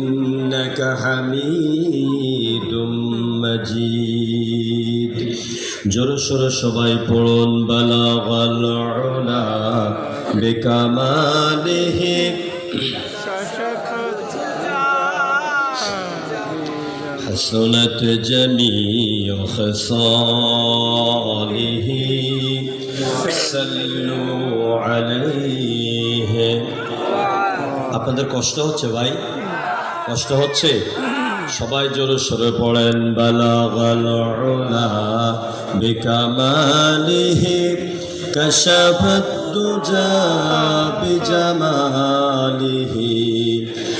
إنك حميد مجيد জোরসোর সবাই পড়ুন বালাগাল উলা বিকামালিহি حسنت جميع خصاله صلوا عليه আপনাদের কষ্ট হচ্ছে ভাই কষ্ট হচ্ছে সবাই জোরে সরে পড়েন বালাগাল উলা বিকামালিহি كشفت الدجى بجماله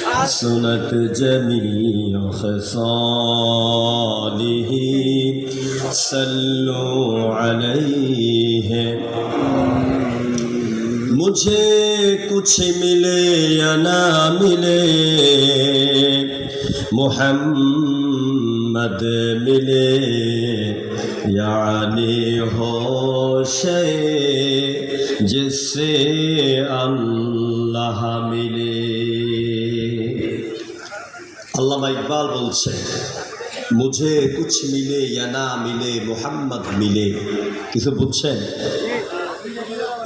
حسنت جميع خصاله صلوا عليه मुझे कुछ मिले या ना मिले मोहम्मद मिले यानी हो शे जिससे अल्लाह मिले আল্লামা ইকবাল বলছে মুঝে কুছ মিলে ইয়া না মিলে মোহাম্মদ মিলে কিছু বুঝছেন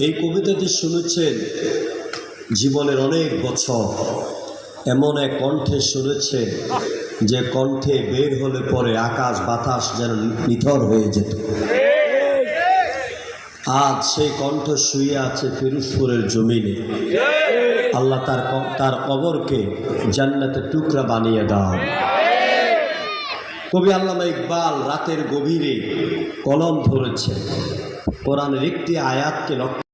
এই কবিতাটি শুনেছেন জীবনের অনেক বছর। এমন এক কণ্ঠে শুনেছেন যে কণ্ঠে বের হলে পরে আকাশ বাতাস যেন নিথর হয়ে যেত। আজ সেই কণ্ঠ শুয়ে আছে ফিরোজপুরের জমিনে। আল্লাহ তার তার কবরকে জান্নাতে টুকরা বানিয়ে দাও। কবি আল্লামা ইকবাল রাতের গভীরে কলম ধরেছে কোরআনের একটি আয়াতকে লক্ষ্য